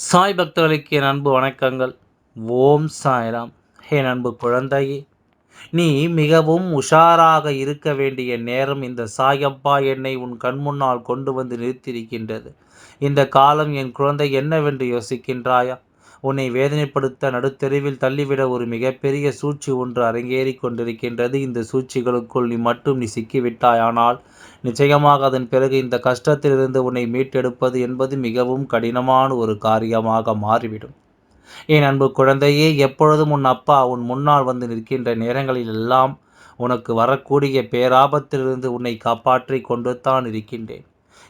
சாய் பக்தர்களுக்கு என் அன்பு வணக்கங்கள். ஓம் சாய்ராம். என் அன்பு குழந்தையே நீ மிகவும் உஷாராக இருக்க வேண்டிய நேரம் இந்த சாயப்பா என்னை உன் கண் முன்னால் கொண்டு வந்து நிறுத்தியிருக்கின்றது. இந்த காலம் என் குழந்தை என்னவென்று யோசிக்கின்றாயா? உன்னை வேதனைப்படுத்த நடுத்தெருவில் தள்ளிவிட ஒரு மிகப்பெரிய சூழ்ச்சி ஒன்று அரங்கேறி கொண்டிருக்கின்றது. இந்த சூழ்ச்சிகளுக்குள் நீ மட்டும் நீ சிக்கிவிட்டாயானால் நிச்சயமாக அதன் பிறகு இந்த கஷ்டத்திலிருந்து உன்னை மீட்டெடுப்பது என்பது மிகவும் கடினமான ஒரு காரியமாக மாறிவிடும். என் அன்பு குழந்தையே எப்பொழுதும் உன் அப்பா உன் முன்னால் வந்து நிற்கின்ற நேரங்களில் எல்லாம் உனக்கு வரக்கூடிய பேராபத்திலிருந்து உன்னை காப்பாற்றி கொண்டு தான் இருக்கின்றேன்.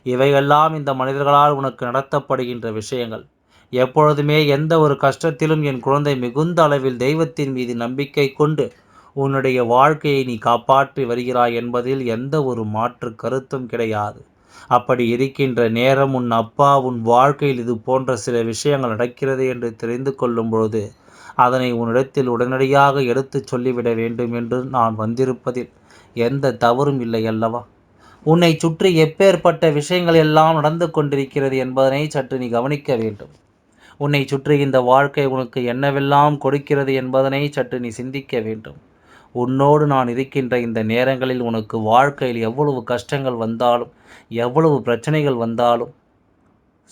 இவையெல்லாம் இந்த மனிதர்களால் உனக்கு நடத்தப்படுகின்ற விஷயங்கள். எப்பொழுதுமே எந்த ஒரு கஷ்டத்திலும் என் குழந்தை மிகுந்த அளவில் தெய்வத்தின் மீது நம்பிக்கை கொண்டு உன்னுடைய வாழ்க்கையை நீ காப்பாற்றி வருகிறாய் என்பதில் எந்த ஒரு மாற்று கருத்தும் கிடையாது. அப்படி இருக்கின்ற நேரம் உன் அப்பா உன் வாழ்க்கையில் இது போன்ற சில விஷயங்கள் நடக்கிறது என்று தெரிந்து கொள்ளும் பொழுது அதனை உன்னிடத்தில் உடனடியாக எடுத்துச் சொல்லிவிட வேண்டும் என்று நான் வந்திருப்பதில் எந்த தவறும் இல்லை அல்லவா? உன்னை சுற்றி எப்பேற்பட்ட விஷயங்கள் எல்லாம் நடந்து கொண்டிருக்கிறது என்பதனை சற்று நீ கவனிக்க வேண்டும். உன்னை சுற்றி இந்த வாழ்க்கை உனக்கு என்னவெல்லாம் கொடுக்கிறது என்பதனை சற்று நீ சிந்திக்க வேண்டும். உன்னோடு நான் இருக்கின்ற இந்த நேரங்களில் உனக்கு வாழ்க்கையில் எவ்வளவு கஷ்டங்கள் வந்தாலும் எவ்வளவு பிரச்சனைகள் வந்தாலும்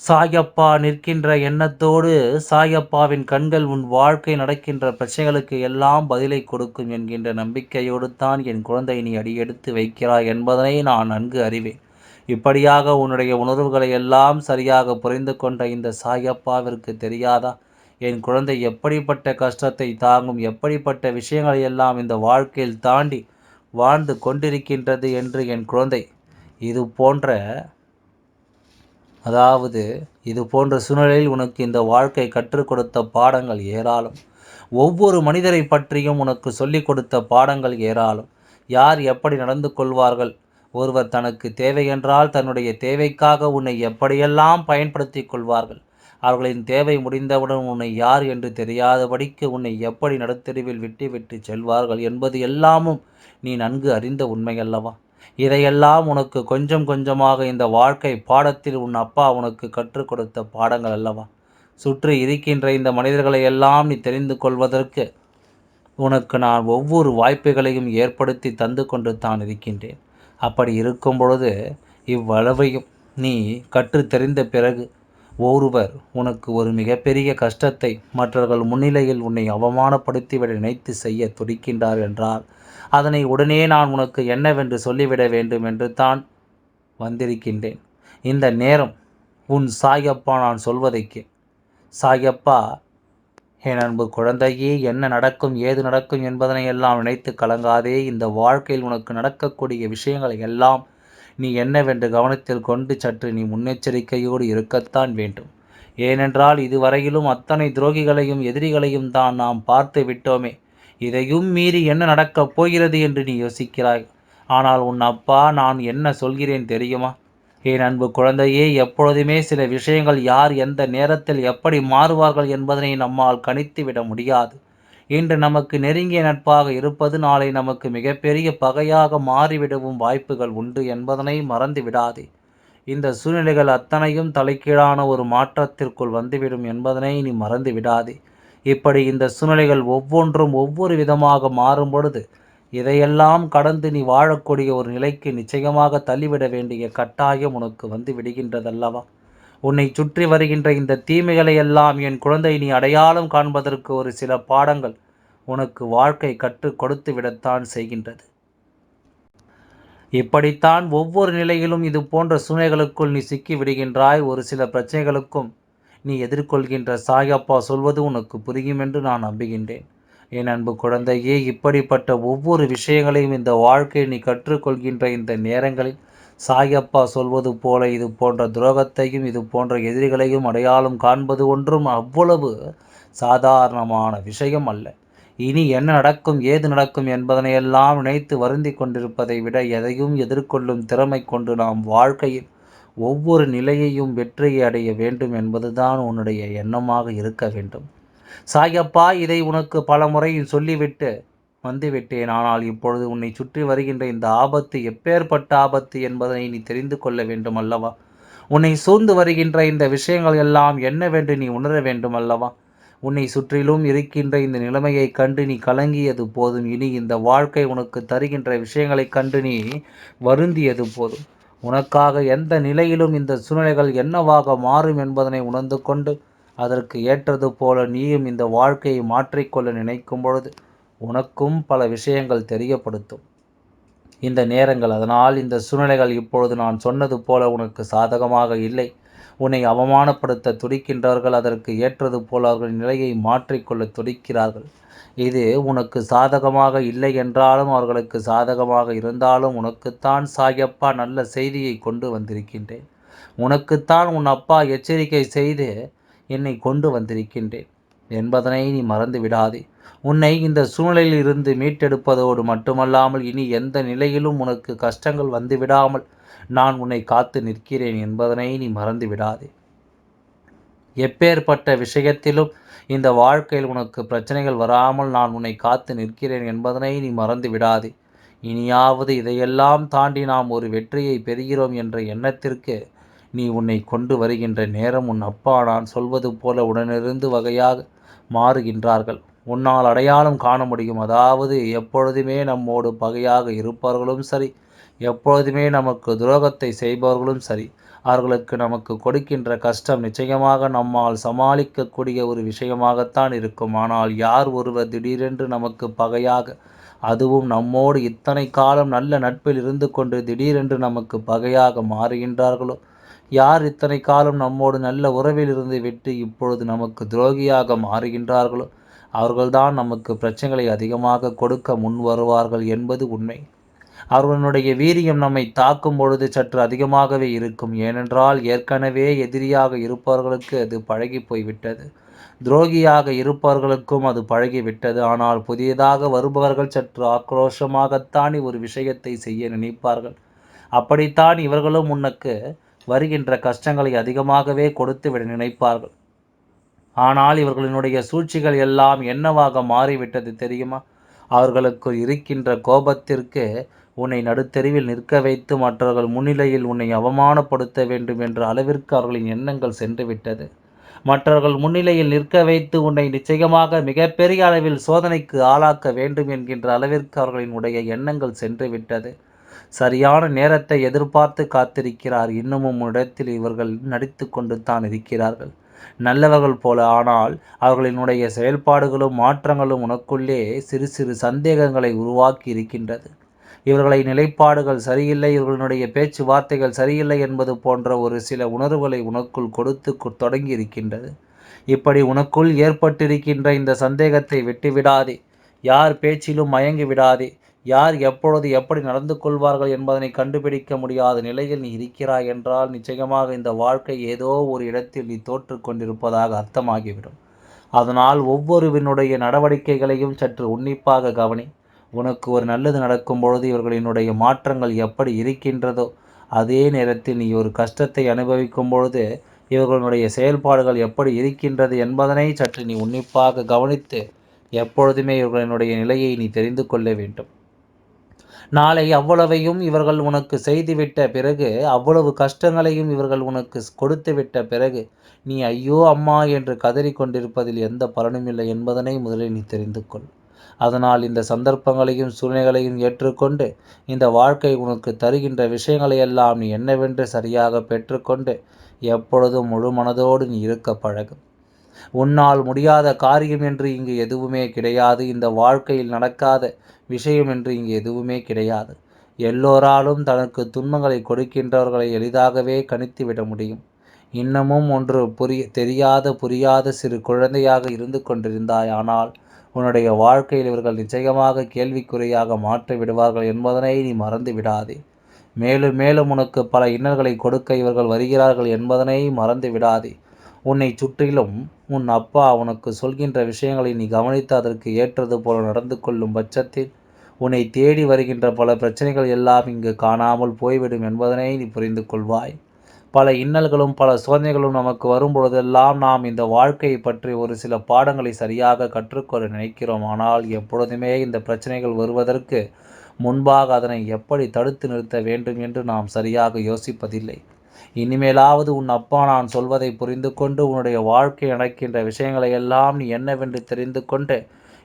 சாயப்பா நிற்கின்ற எண்ணத்தோடு சாயப்பாவின் கண்கள் உன் வாழ்க்கை நடக்கின்ற பிரச்சனைகளுக்கு எல்லாம் பதிலை கொடுக்கும் என்கின்ற நம்பிக்கையோடு தான் என் குழந்தை நீ அடியெடுத்து வைக்கிறாய் என்பதனை நான் நன்கு அறிவேன். இப்படியாக உன்னுடைய உணர்வுகளை எல்லாம் சரியாக புரிந்து கொண்ட இந்த சாயப்பாவிற்கு தெரியாதா? என் குழந்தை எப்படிப்பட்ட கஷ்டத்தை தாங்கும் எப்படிப்பட்ட விஷயங்களை எல்லாம் இந்த வாழ்க்கையில் தாண்டி வாழ்ந்து கொண்டிருக்கின்றது என்று என் குழந்தை இது போன்ற அதாவது இது போன்ற சூழ்நிலையில் உனக்கு இந்த வாழ்க்கை கற்றுக் கொடுத்த பாடங்கள் ஏராளம். ஒவ்வொரு மனிதரை பற்றியும் உனக்கு சொல்லிக் கொடுத்த பாடங்கள் ஏராளம். யார் எப்படி நடந்து கொள்வார்கள்? ஒருவர் தனக்கு தேவையென்றால் தன்னுடைய தேவைக்காக உன்னை எப்படியெல்லாம் பயன்படுத்தி கொள்வார்கள்? அவர்களின் தேவை முடிந்தவுடன் உன்னை யார் என்று தெரியாதபடிக்கு உன்னை எப்படி நடுத்தெருவில் விட்டு விட்டு செல்வார்கள் என்பது எல்லாமும் நீ நன்கு அறிந்த உண்மையல்லவா? இதையெல்லாம் உனக்கு கொஞ்சம் கொஞ்சமாக இந்த வாழ்க்கை பாடத்தில் உன் அப்பா உனக்கு கற்றுக் கொடுத்த பாடங்கள் அல்லவா? சுற்றி இருக்கின்ற இந்த மனிதர்களை எல்லாம் நீ தெரிந்து கொள்வதற்கு உனக்கு நான் ஒவ்வொரு வாய்ப்புகளையும் ஏற்படுத்தி தந்து கொண்டு தான் இருக்கின்றேன். அப்படி இருக்கும் பொழுது இவ்வளவையும் நீ கற்று தெரிந்த பிறகு ஒருவர் உனக்கு ஒரு மிகப்பெரிய கஷ்டத்தை மற்றவர்கள் முன்னிலையில் உன்னை அவமானப்படுத்திவிட நினைத்து செய்ய துடிக்கின்றார் என்றால் அதனை உடனே நான் உனக்கு என்னவென்று சொல்லிவிட வேண்டும் என்று தான் வந்திருக்கின்றேன். இந்த நேரம் உன் சாயப்பா நான் சொல்வதைக்கு சாயப்பா என் அன்பு குழந்தையே என்ன நடக்கும் ஏது நடக்கும் என்பதனை எல்லாம் நினைத்து கலங்காதே. இந்த வாழ்க்கையில் உனக்கு நடக்கக்கூடிய விஷயங்களை எல்லாம் நீ என்னவென்று கவனத்தில் கொண்டு சற்று நீ முன்னெச்சரிக்கையோடு இருக்கத்தான் வேண்டும். ஏனென்றால் இதுவரையிலும் அத்தனை துரோகிகளையும் எதிரிகளையும் தான் நாம் பார்த்து விட்டோமே. இதையும் மீறி என்ன நடக்கப் போகிறது என்று நீ யோசிக்கிறாய். ஆனால் உன் அப்பா நான் என்ன சொல்கிறேன் தெரியுமா? என் அன்பு குழந்தையே எப்பொழுதுமே சில விஷயங்கள் யார் எந்த நேரத்தில் எப்படி மாறுவார்கள் என்பதனை நம்மால் கணித்து விட முடியாது. இன்று நமக்கு நெருங்கிய நட்பாக இருப்பது நாளை நமக்கு மிகப்பெரிய பகையாக மாறிவிடவும் வாய்ப்புகள் உண்டு என்பதனை மறந்து விடாதே இந்த சூழ்நிலைகள் அத்தனையும் தலைக்கீழான ஒரு மாற்றத்திற்குள் வந்துவிடும் என்பதனை நீ மறந்து விடாதே இப்படி இந்த சூழ்நிலைகள் ஒவ்வொன்றும் ஒவ்வொரு விதமாக மாறும் பொழுது இதையெல்லாம் கடந்து நீ வாழக்கூடிய ஒரு நிலைக்கு நிச்சயமாக தள்ளிவிட வேண்டிய கட்டாயம் உனக்கு வந்து விடுகின்றதல்லவா? உன்னை சுற்றி வருகின்ற இந்த தீமைகளை எல்லாம் என் குழந்தை நீ அடையாளம் காண்பதற்கு ஒரு சில பாடங்கள் உனக்கு வாழ்க்கை கற்றுக் கொடுத்து விடத்தான் செய்கின்றது. இப்படித்தான் ஒவ்வொரு நிலையிலும் இது போன்ற சூழ்நிலைகளுக்குள் நீ சிக்கி விடுகின்றாய். ஒரு சில பிரச்சனைகளுக்கும் நீ எதிர்கொள்கின்ற சாயப்பா சொல்வது உனக்கு புரியும் என்று நான் நம்புகின்றேன். என் அன்பு குழந்தையே இப்படிப்பட்ட ஒவ்வொரு விஷயங்களையும் இந்த வாழ்க்கையை நீ கற்றுக்கொள்கின்ற இந்த நேரங்களில் சாயப்பா சொல்வது போல இது போன்ற துரோகத்தையும் இது போன்ற எதிரிகளையும் அடையாளம் காண்பது ஒன்றும் அவ்வளவு சாதாரணமான விஷயம் அல்ல. இனி என்ன நடக்கும் ஏது நடக்கும் என்பதனையெல்லாம் நினைத்து வருந்தி கொண்டிருப்பதை விட எதையும் எதிர்கொள்ளும் திறமை கொண்டு நாம் வாழ்க்கையில் ஒவ்வொரு நிலையையும் வெற்றியை அடைய வேண்டும் என்பதுதான் உன்னுடைய எண்ணமாக இருக்க வேண்டும். சாயப்பா இதை உனக்கு பல முறை சொல்லிவிட்டு வந்துவிட்டேன். ஆனால் இப்பொழுது உன்னை சுற்றி வருகின்ற இந்த ஆபத்து எப்பேற்பட்ட ஆபத்து என்பதனை நீ தெரிந்து கொள்ள வேண்டும் அல்லவா? உன்னை சூழ்ந்து வருகின்ற இந்த விஷயங்கள் எல்லாம் என்னவென்று நீ உணர வேண்டும் அல்லவா? உன்னை சுற்றிலும் இருக்கின்ற இந்த நிலைமையை கண்டு நீ கலங்கியது போதும். இனி இந்த வாழ்க்கை உனக்கு தருகின்ற விஷயங்களைக் கண்டு நீ வருந்தியது போதும். உனக்காக எந்த நிலையிலும் இந்த சூழ்நிலைகள் என்னவாக மாறும் என்பதனை உணர்ந்து கொண்டு அதற்கு ஏற்றது போல நீயும் இந்த வாழ்க்கையை மாற்றிக்கொள்ள நினைக்கும் பொழுது உனக்கும் பல விஷயங்கள் தெரியப்படுத்தும். இந்த நேரங்கள் அதனால் இந்த சூழ்நிலைகள் இப்பொழுது நான் சொன்னது போல உனக்கு சாதகமாக இல்லை. உன்னை அவமானப்படுத்த துடிக்கின்றவர்கள் அதற்கு ஏற்றது போல அவர்கள் நிலையை மாற்றிக்கொள்ள துடிக்கிறார்கள். இது உனக்கு சாதகமாக இல்லை என்றாலும் அவர்களுக்கு சாதகமாக இருந்தாலும் உனக்குத்தான் சாயப்பா நல்ல செய்தியை கொண்டு வந்திருக்கின்றேன். உனக்குத்தான் உன் அப்பா எச்சரிக்கை செய்து என்னை கொண்டு வந்திருக்கின்றேன். என்பதனை நீ மறந்து விடாதே. உன்னை இந்த சூழ்நிலையில் இருந்து மீட்டெடுப்பதோடு மட்டுமல்லாமல் இனி எந்த நிலையிலும் உனக்கு கஷ்டங்கள் வந்துவிடாமல் நான் உன்னை காத்து நிற்கிறேன் என்பதனை நீ மறந்து விடாதே. எப்பேற்பட்ட விஷயத்திலும் இந்த வாழ்க்கையில் உனக்கு பிரச்சனைகள் வராமல் நான் உன்னை காத்து நிற்கிறேன் என்பதனை நீ மறந்து விடாதே. இனியாவது இதையெல்லாம் தாண்டி நாம் ஒரு வெற்றியை பெறுகிறோம் என்ற எண்ணத்திற்கு நீ உன்னை கொண்டு வருகின்ற நேரம் உன் அப்பா நான் சொல்வது போல உடனிருந்து வகையாக மாறுகின்றார்கள். உன்னால் அடையாளம் காண முடியும். அதாவது எப்பொழுதுமே நம்மோடு பகையாக இருப்பவர்களும் சரி எப்பொழுதுமே நமக்கு துரோகத்தை செய்பவர்களும் சரி அவர்களுக்கு நமக்கு கொடுக்கின்ற கஷ்டம் நிச்சயமாக நம்மால் சமாளிக்கக்கூடிய ஒரு விஷயமாகத்தான் இருக்கும். ஆனால் யார் ஒருவர் திடீரென்று நமக்கு பகையாக அதுவும் நம்மோடு இத்தனை காலம் நல்ல நட்பில் இருந்து கொண்டு திடீரென்று நமக்கு பகையாக மாறுகின்றார்களோ யார் இத்தனை காலம் நம்மோடு நல்ல உறவில் இருந்து விட்டு இப்பொழுது நமக்கு துரோகியாக மாறுகின்றார்களோ அவர்கள்தான் நமக்கு பிரச்சனைகளை அதிகமாக கொடுக்க முன் வருவார்கள் என்பது உண்மை. அவர்களுடைய வீரியம் நம்மை தாக்கும் பொழுது சற்று அதிகமாகவே இருக்கும். ஏனென்றால் ஏற்கனவே எதிரியாக இருப்பவர்களுக்கு அது பழகி போய்விட்டது துரோகியாக இருப்பவர்களுக்கும் அது பழகிவிட்டது. ஆனால் புதியதாக வருபவர்கள் சற்று ஆக்ரோஷமாகத்தான் ஒரு விஷயத்தை செய்ய நினைப்பார்கள். அப்படித்தான் இவர்களும் உனக்கு வருகின்ற கஷ்டங்களை அதிகமாகவே கொடுத்துவிட நினைப்பார்கள். ஆனால் இவர்களினுடைய சூழ்ச்சிகள் எல்லாம் என்னவாக மாறிவிட்டது தெரியுமா? அவர்களுக்கு இருக்கின்ற கோபத்திற்கு உன்னை நடுத்தெருவில் நிற்க வைத்து மற்றவர்கள் முன்னிலையில் உன்னை அவமானப்படுத்த வேண்டும் என்ற அளவிற்கு அவர்களின் எண்ணங்கள் சென்றுவிட்டது. மற்றவர்கள் முன்னிலையில் நிற்க வைத்து உன்னை நிச்சயமாக மிகப்பெரிய அளவில் சோதனைக்கு ஆளாக்க வேண்டும் என்கின்ற அளவிற்கு அவர்களினுடைய எண்ணங்கள் சென்று விட்டது சரியான நேரத்தை எதிர்பார்த்து காத்திருக்கிறார். இன்னமும் இடத்தில் இவர்கள் நடித்து கொண்டு தான் இருக்கிறார்கள். நல்லவர்கள் போல ஆனால் அவர்களினுடைய செயல்பாடுகளும் மாற்றங்களும் உனக்குள்ளே சிறு சிறு சந்தேகங்களை உருவாக்கி இருக்கின்றது. இவர்களை நிலைப்பாடுகள் சரியில்லை இவர்களுடைய பேச்சுவார்த்தைகள் சரியில்லை என்பது போன்ற ஒரு சில உணர்வுகளை உனக்குள் கொடுத்து தொடங்கி இருக்கின்றது. இப்படி உனக்குள் ஏற்பட்டிருக்கின்ற இந்த சந்தேகத்தை விட்டுவிடாதே. யார் பேச்சிலும் மயங்கி விடாதே. யார் எப்பொழுது எப்படி நடந்து கொள்வார்கள் என்பதனை கண்டுபிடிக்க முடியாத நிலையில் நீ இருக்கிறாய் என்றால் நிச்சயமாக இந்த வாழ்க்கை ஏதோ ஒரு இடத்தில் நீ தோற்று கொண்டிருப்பதாக அர்த்தமாகிவிடும். அதனால் ஒவ்வொருவனுடைய நடவடிக்கைகளையும் சற்று உன்னிப்பாக கவனி. உனக்கு ஒரு நல்லது நடக்கும் பொழுது இவர்களினுடைய மாற்றங்கள் எப்படி இருக்கின்றதோ அதே நேரத்தில் நீ ஒரு கஷ்டத்தை அனுபவிக்கும் பொழுது இவர்களுடைய செயல்பாடுகள் எப்படி இருக்கின்றது என்பதனை சற்று நீ உன்னிப்பாக கவனித்து எப்பொழுதுமே இவர்களினுடைய நிலையை நீ தெரிந்து கொள்ள வேண்டும். நாளை அவ்வளவையும் இவர்கள் உனக்கு செய்துவிட்ட பிறகு அவ்வளவு கஷ்டங்களையும் இவர்கள் உனக்கு கொடுத்துவிட்ட பிறகு நீ ஐயோ அம்மா என்று கதறி கொண்டிருப்பதில் எந்த பலனும் இல்லை என்பதனை முதலில் நீ தெரிந்து கொள். அதனால் இந்த சந்தர்ப்பங்களையும் சூழ்நிலைகளையும் ஏற்றுக்கொண்டு இந்த வாழ்க்கை உனக்கு தருகின்ற விஷயங்களையெல்லாம் நீ என்னவென்று சரியாக பெற்றுக்கொண்டு எப்பொழுதும் முழு மனதோடு நீ இருக்க பழகும் உன்னால் முடியாத காரியம் என்று இங்கு எதுவுமே கிடையாது. இந்த வாழ்க்கையில் நடக்காத விஷயம் என்று இங்கு எதுவுமே கிடையாது. எல்லோராலும் தனக்கு துன்பங்களை கொடுக்கின்றவர்களை எளிதாகவே கணித்து விட முடியும். இன்னமும் ஒன்று புரிய தெரியாத புரியாத சிறு குழந்தையாக இருந்து கொண்டிருந்தாய். ஆனால் உன்னுடைய வாழ்க்கையில் இவர்கள் நிச்சயமாக கேள்விக்குறையாக மாற்றி விடுவார்கள் என்பதனை நீ மறந்து விடாதே. மேலும் மேலும் உனக்கு பல இன்னல்களை கொடுக்க இவர்கள் வருகிறார்கள் என்பதனை மறந்து விடாதே. உன்னை சுற்றிலும் உன் அப்பா உனக்கு சொல்கின்ற விஷயங்களை நீ கவனித்து அதற்கு ஏற்றது போல நடந்து கொள்ளும் பட்சத்தில் உன்னை தேடி வருகின்ற பல பிரச்சனைகள் எல்லாம் இங்கு காணாமல் போய்விடும் என்பதனை நீ புரிந்து கொள்வாய். பல இன்னல்களும் பல சோதனைகளும் நமக்கு வரும்பொழுதெல்லாம் நாம் இந்த வாழ்க்கையை பற்றி ஒரு சில பாடங்களை சரியாக கற்றுக்கொள்ள நினைக்கிறோம். ஆனால் எப்பொழுதுமே இந்த பிரச்சனைகள் வருவதற்கு முன்பாக அதனை எப்படி தடுத்து நிறுத்த வேண்டும் என்று நாம் சரியாக யோசிப்பதில்லை. இனிமேலாவது உன் அப்பா நான் சொல்வதை புரிந்து கொண்டு உன்னுடைய வாழ்க்கை நடக்கின்ற விஷயங்களை எல்லாம் நீ என்னவென்று தெரிந்து கொண்டு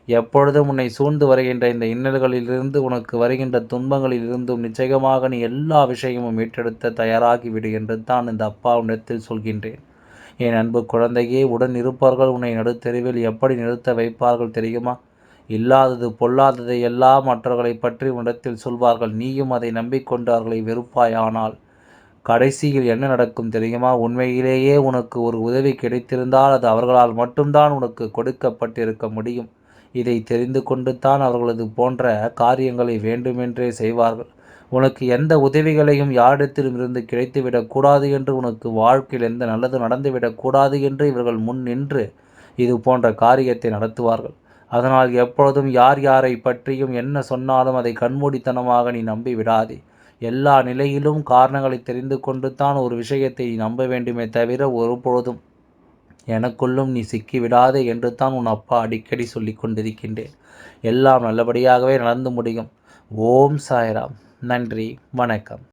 எப்பொழுதும் உன்னை சூழ்ந்து வருகின்ற இந்த இன்னல்களிலிருந்து உனக்கு வருகின்ற துன்பங்களிலிருந்தும் நிச்சயமாக நீ எல்லா விஷயமும் மீட்டெடுத்த தயாராகி விடு என்று தான் இந்த அப்பா உன்னிடத்தில் சொல்கின்றேன். என் அன்பு குழந்தையே உடன் இருப்பார்கள் உன்னை நடுத்தெருவில் எப்படி நிறுத்த வைப்பார்கள் தெரியுமா? இல்லாதது பொல்லாததை எல்லாம் மற்றவர்களை பற்றி உன்னிடத்தில் சொல்வார்கள். நீயும் அதை நம்பிக்கொண்டார்களை வெறுப்பாயானால் கடைசியில் என்ன நடக்கும் தெரியுமா? உண்மையிலேயே உனக்கு ஒரு உதவி கிடைத்திருந்தால் அது அவர்களால் மட்டும்தான் உனக்கு கொடுக்கப்பட்டிருக்க முடியும். இதை தெரிந்து கொண்டு தான் அவர்களது போன்ற காரியங்களை வேண்டுமென்றே செய்வார்கள். உனக்கு எந்த உதவிகளையும் யாரிடத்திலும் இருந்து கிடைத்துவிடக்கூடாது என்று உனக்கு வாழ்க்கையில் எந்த நல்லது நடந்துவிடக்கூடாது என்று இவர்கள் முன் நின்று இது போன்ற காரியத்தை நடத்துவார்கள். அதனால் எப்பொழுதும் யார் யாரை பற்றியும் என்ன சொன்னாலும் அதை கண்மூடித்தனமாக நீ நம்பி விடாதே எல்லா நிலையிலும் காரணங்களை தெரிந்து கொண்டு தான் ஒரு விஷயத்தை நீ நம்ப வேண்டுமே தவிர ஒருபொழுதும் எனக்குள்ளும் நீ சிக்கி விடாதே என்று தான் உன் அப்பா அடிக்கடி சொல்லி கொண்டிருக்கின்றேன். எல்லாம் நல்லபடியாகவே நடந்து முடியும். ஓம் சாய்ராம். நன்றி. வணக்கம்.